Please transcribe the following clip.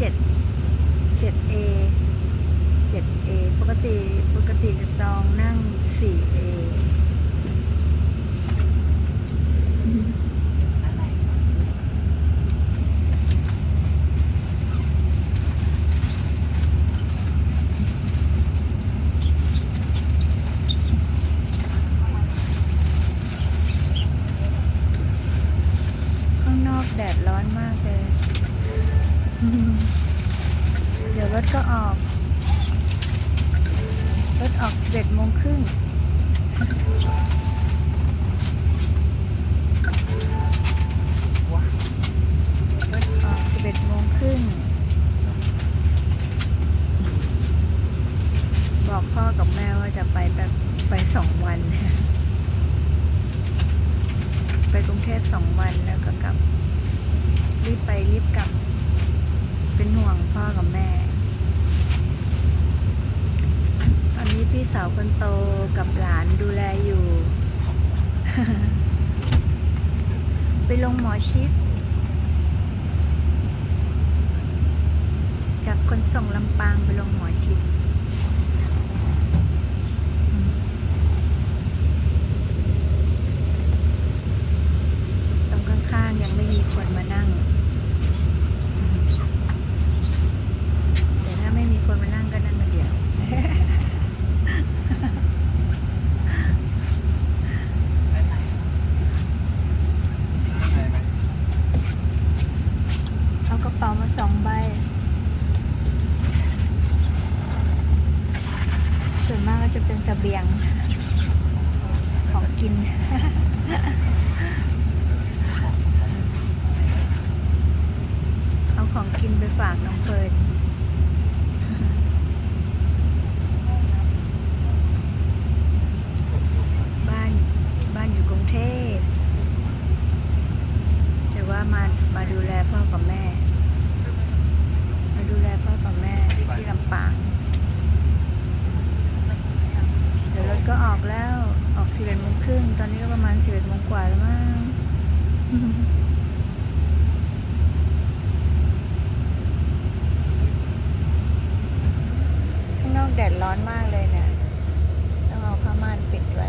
7 7A 7A ปกติปกติจะจองนั่ง 4A แดดร้อนมากเลย เดี๋ยวรถก็ออก รถออกเจ็ดโมงครึ่งรถออกเจ็ดโมงครึ่ง บอกพ่อกับแม่ว่าจะไปไปสองวัน ไปกรุงเทพสองวันแล้วกลับรีบไปรีบกลับ พ่อกับแม่ ตอนนี้พี่สาวคนโตกับหลานดูแลอยู่ ไปลงหมอชิด จากคนส่งลำปางไปลงหมอชิด ตรงข้างๆยังไม่มีคนมานั่ง เดี๋ยวถ้าไม่มีคนมานั่งก็นั่งกันเดียว เอากระเป๋ามาสองใบ ส่วนมากก็ จะเป็นเสบียงของกิน เอาของกินไปฝากน้องเฟิร์นบ้านบ้านอยู่กรุงเทพแต่ว่ามามาดูแลพ่อกับแม่ ก็ออกแล้วออกสิบเอ็ดโมงครึ่งตอนนี้ก็ประมาณสิบเอ็ดโมงกว่าแล้วมั้งข้างนอกแดดร้อนมากเลยเนี่ยต้องเอาผ้าม่านปิดไว้